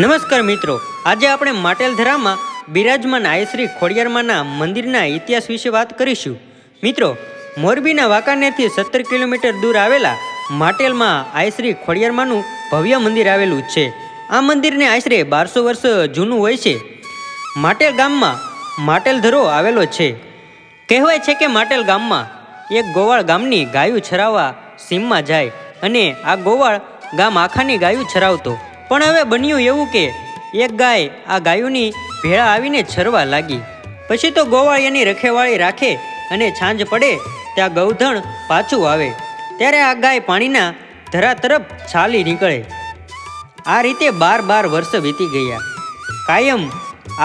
નમસ્કાર મિત્રો, આજે આપણે માટેલધરામાં બિરાજમાન આયશ્રી ખોડિયારમાંના મંદિરના ઇતિહાસ વિશે વાત કરીશું. મિત્રો, મોરબીના વાંકાનેરથી સત્તર કિલોમીટર દૂર આવેલા માટેલમાં આયશ્રી ખોડિયારમાંનું ભવ્ય મંદિર આવેલું છે. આ મંદિરને આશરે બારસો વર્ષ જૂનું હોય છે. માટેલ ગામમાં માટેલધરો આવેલો છે. કહેવાય છે કે માટેલ ગામમાં એક ગોવાળ ગામની ગાયું છરાવવા સીમમાં જાય અને આ ગોવાળ ગામ આખાની ગાયું છરાવતો. પણ હવે બન્યું એવું કે એક ગાય આ ગાયોની ભેળા આવીને છરવા લાગી. પછી તો ગોવાળ એની રખેવાળી રાખે અને છાંજ પડે, ત્યાં ગૌધણ પાછું આવે. ત્યારે આ ગાય પાણીના ધરા તરફ ચાલી નીકળે. આ રીતે બાર બાર વર્ષ વીતી ગયા. કાયમ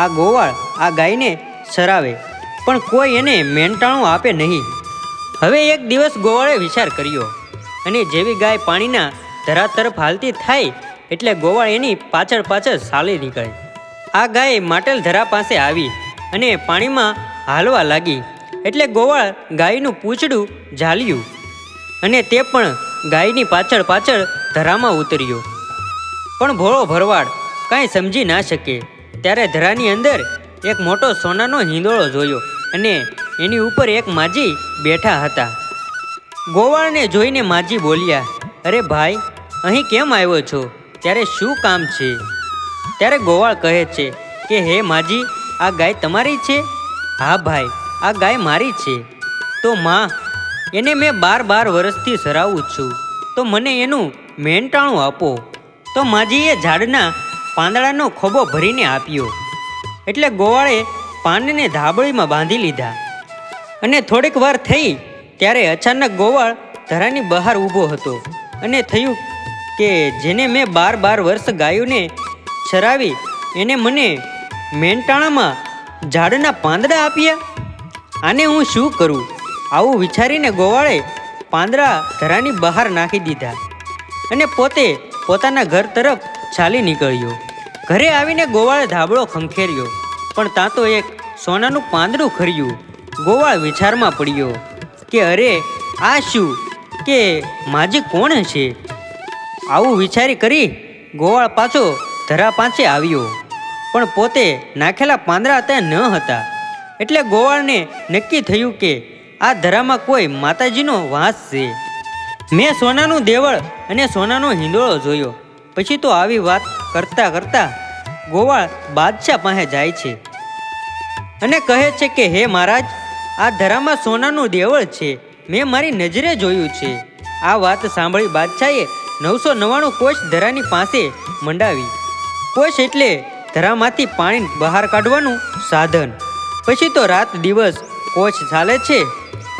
આ ગોવાળ આ ગાયને સરાવે પણ કોઈ એને મેંટાણું આપે નહીં. હવે એક દિવસ ગોવાળે વિચાર કર્યો, અને જેવી ગાય પાણીના ધરા તરફ હાલતી થાય એટલે ગોવાળ એની પાછળ પાછળ ચાલી નીકળી. આ ગાય માટેલ ધરા પાસે આવી અને પાણીમાં હાલવા લાગી. એટલે ગોવાળ ગાયનું પૂંછડું ઝાલ્યું અને તે પણ ગાયની પાછળ પાછળ ધરામાં ઉતર્યો. પણ ભોળો ભરવાડ કાંઈ સમજી ના શકે. ત્યારે ધરાની અંદર એક મોટો સોનાનો હિંદોળો જોયો અને એની ઉપર એક માજી બેઠા હતા. ગોવાળને જોઈને માજી બોલ્યા, અરે ભાઈ, અહીં કેમ આવ્યો છો? ત્યારે શું કામ છે? ત્યારે ગોવાળ કહે છે કે, હે માજી, આ ગાય તમારી છે? હા ભાઈ, આ ગાય મારી છે. તો માં, એને મેં બાર બાર વર્ષથી સરાવું છું. તો મને એનું મેંટાણું આપો. તો માજીએ ઝાડના પાંદડાનો ખોબો ભરીને આપ્યો. એટલે ગોવાળે પાનને ધાબળીમાં બાંધી લીધા. અને થોડીક વાર થઈ, ત્યારે અચાનક ગોવાળ ધરાની બહાર ઊભો હતો. અને થયું કે જેને મેં બાર બાર વર્ષ ગાયુંને ચરાવી એને મને મેંટાણામાં ઝાડના પાંદડા આપ્યા? આને હું શું કરું? આવું વિચારીને ગોવાળે પાંદડા ધરાની બહાર નાખી દીધા અને પોતે પોતાના ઘર તરફ ચાલી નીકળ્યો. ઘરે આવીને ગોવાળે ધાબળો ખંખેર્યો, પણ ત્યાં તો એક સોનાનું પાંદડું ખર્યું. ગોવાળ વિચારમાં પડ્યો કે અરે, આ શું? કે, માજી કોણ છે આવું વિચારી કરી ગોવાળ પાછો ધરા પાસે આવ્યો. પણ પોતે નાખેલા પાંદડા ત્યાં ન હતા. એટલે ગોવાળને નક્કી થયું કે આ ધરામાં કોઈ માતાજીનો વાસ છે. મેં સોનાનું દેવળ અને સોનાનો હિંદોળો જોયો. પછી તો આવી વાત કરતા કરતા ગોવાળ બાદશાહ પાસે જાય છે અને કહે છે કે, હે મહારાજ, આ ધરામાં સોનાનું દેવળ છે. મેં મારી નજરે જોયું છે. આ વાત સાંભળી બાદશાહે નવસો નવ્વાણું કોષ ધરાની પાસે મંડાવી. કોષ એટલે ધરામાંથી પાણી બહાર કાઢવાનું સાધન. પછી તો રાત દિવસ કોચ ચાલે છે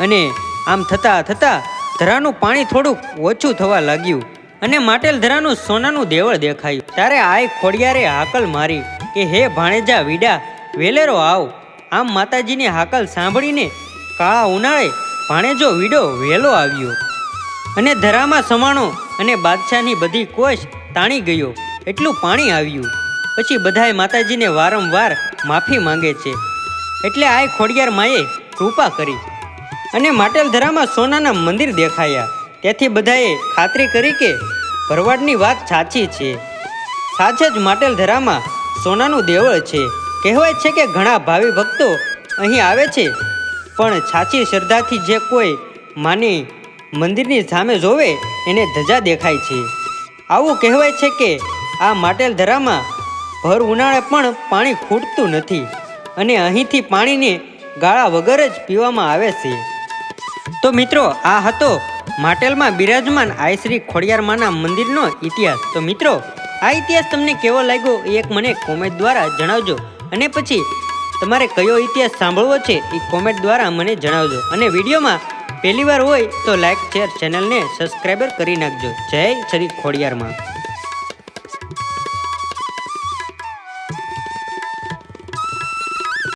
અને આમ થતાં થતાં ધરાનું પાણી થોડુંક ઓછું થવા લાગ્યું અને માટેલ ધરાનું સોનાનું દેવળ દેખાયું. ત્યારે આય ખોડિયારે હાકલ મારી કે, હે ભાણેજા, વીડા, વેલેરો, આવ. આમ માતાજીની હાકલ સાંભળીને કાળા ઉનાળે ભાણેજો, વીડો વહેલો આવ્યો. અને ધરામાં સમાણો અને બાદશાહની બધી કોશ તાણી ગયો. એટલું પાણી આવ્યું. પછી બધાએ માતાજીને વારંવાર માફી માંગે છે. એટલે આ ખોડિયાર માએ કૃપા કરી. અને માટેલ ધરામાં સોનાના મંદિર દેખાયા. તેથી બધાએ ખાતરી કરી કે ભરવાડની વાત સાચી છે. સાચે જ માટેલ ધરામાં સોનાનું દેવળ છે. કહેવાય છે કે ઘણા ભાવિ ભક્તો અહીં આવે છે. પણ સાચી શ્રદ્ધાથી જે કોઈ માની મંદિરની સામે જોવે, એને ધજા દેખાય છે. આવું કહેવાય છે કે આ માટેલ ધરામાં ભર ઉનાળે પણ પાણી ખૂટતું નથી અને અહીંથી પાણીને ગાળા વગર જ પીવામાં આવે છે. તો મિત્રો, આ હતો માટેલમાં બિરાજમાન આયશ્રી ખોડિયારમાંના મંદિરનો ઇતિહાસ. તો મિત્રો, આ ઇતિહાસ તમને કેવો લાગ્યો એ એક મને કોમેન્ટ દ્વારા જણાવજો. અને પછી તમારે કયો ઇતિહાસ સાંભળવો છે એ કોમેન્ટ દ્વારા મને જણાવજો. અને વિડીયોમાં પહેલી વાર હોય તો લાઈક શેર ચેનલને સબસ્ક્રાઈબર કરી નાખજો. જય શ્રી ખોડિયારમાં.